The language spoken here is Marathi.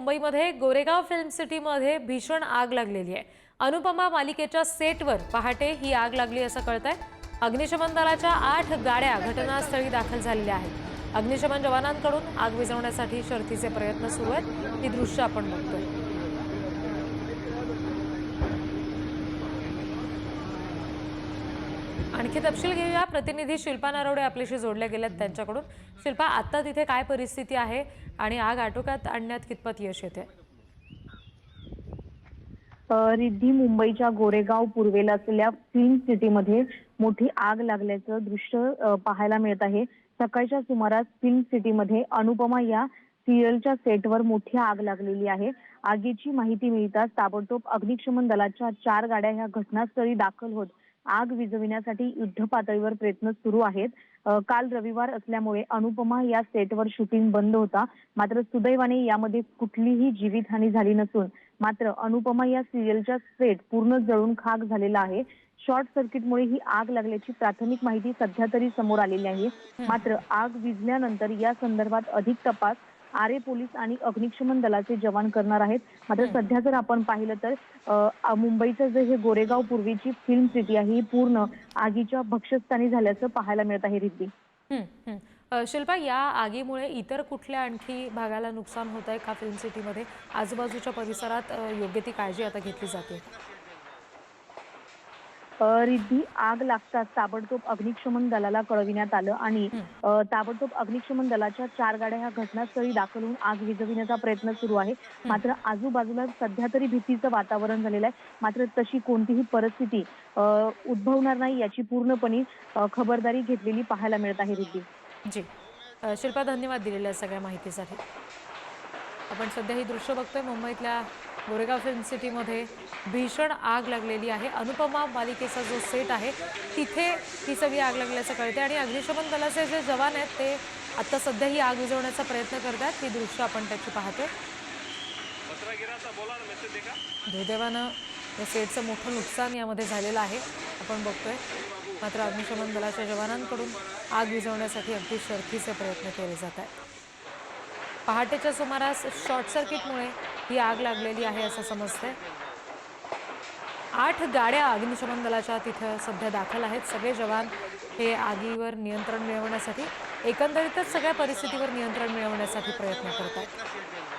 मुंबईमध्ये गोरेगाव फिल्म सिटीमध्ये भीषण आग लागलेली आहे. अनुपमा मालिकेच्या सेटवर पहाटे ही आग लागली असं कळत आहे अग्निशमन दलाच्या आठ गाड्या घटनास्थळी दाखल झालेल्या आहेत. अग्निशमन जवानांकडून आग विझवण्यासाठी शर्थीचे प्रयत्न सुरू आहेत. ही दृश्य आपण बघतोय. आणखी तपशील घेऊया. प्रतिनिधी शिल्पा नरवडे आपल्याशी जोडल्या गेल्यात त्यांच्याकडून. शिल्पा आता तिथे काय परिस्थिती आहे आणि आग आटोक्यात आणण्यात कितपत यश येते रिद्धी मुंबईच्या गोरेगाव पूर्वेला असलेल्या फिल्म सिटीमध्ये मोठी आग लागल्याचं दृश्य पाहायला मिळत आहे. सकाळच्या सुमारास फिल्म सिटीमध्ये अनुपमा या सिरियलच्या सेटवर मोठी आग लागलेली आहे. आगीची माहिती मिळताच ताबडतोब अग्निशमन दलाच्या चार गाड्या ह्या घटनास्थळी दाखल होत आग विझविण्यासाठी युद्ध पातळीवर प्रयत्न सुरू आहेत. काल रविवार असल्यामुळे अनुपमा या सेटवर शूटिंग बंद होता. मात्र सुदैवाने यामध्ये कुठलीही जीवितहानी झाली नसून मात्र अनुपमा या सिरियलच्या सेट पूर्ण जळून खाक झालेला आहे. शॉर्ट सर्किटमुळे ही आग लागल्याची प्राथमिक माहिती सध्या तरी समोर आलेली आहे. मात्र आग विझल्यानंतर या संदर्भात अधिक तपास आरे पोलीस आणि अग्निशमन दलाचे जवान करणार आहेत. मात्र सध्या जर आपण पाहिलं तर मुंबईचं जे हे गोरेगाव पूर्वीची फिल्म सिटी आहे ही पूर्ण आगीच्या भक्षस्थानी झाल्याचं पाहायला मिळत आहे रिद्धी. शिल्पा या आगीमुळे इतर कुठल्या आणखी भागाला नुकसान होत आहे का फिल्म सिटीमध्ये आजूबाजूच्या परिसरात योग्य ती काळजी आता घेतली जाते. रिद्धी आग लागताच ताबडतोब अग्निशमन दलाला कळविण्यात आलं आणि ताबडतोब अग्निशमन दलाच्या चार गाड्या ह्या घटनास्थळी दाखल होऊन आग विझविण्याचा प्रयत्न सुरू आहे. मात्र आजूबाजूला सध्या तरी भीतीचं वातावरण झालेलं आहे. मात्र तशी कोणतीही परिस्थिती उद्भवणार नाही याची पूर्णपणे खबरदारी घेतलेली पाहायला मिळत आहे रिद्धी. जी. शिल्पा धन्यवाद दिलेल्या सगळ्या माहितीसाठी. आपण सध्या ही दृश्य बघतोय मुंबईतल्या गोरेगाव फिल्म सिटीमध्ये भीषण आग लागलेली आहे. अनुपमा मालिकेचा जो सेट आहे तिथे ही सगळी आग लागल्याचं कळते आणि अग्निशमन दलाचे जे जवान आहेत ते आत्ता सध्या ही आग विझवण्याचा प्रयत्न करतात ही दृश्य आपण त्याची पाहतोय. दुर्दैवानं या सेटचं मोठं नुकसान यामध्ये झालेलं आहे. आपण बघतोय. मात्र अग्निशमन दलाच्या जवानांकडून आग विझवण्यासाठी अगदी शर्थीचे प्रयत्न केले जात आहेत. पहाटेच्या सुमारास शॉर्ट सर्किटमुळे ही आग लागलेली आहे असं समजते आठ गाड्या अग्निशमन दलाच्या तिथं सध्या दाखल आहेत सगळे जवान हे आगीवर नियंत्रण मिळवण्यासाठी एकंदरीतच सगळ्या परिस्थितीवर नियंत्रण मिळवण्यासाठी प्रयत्न करतात आहेत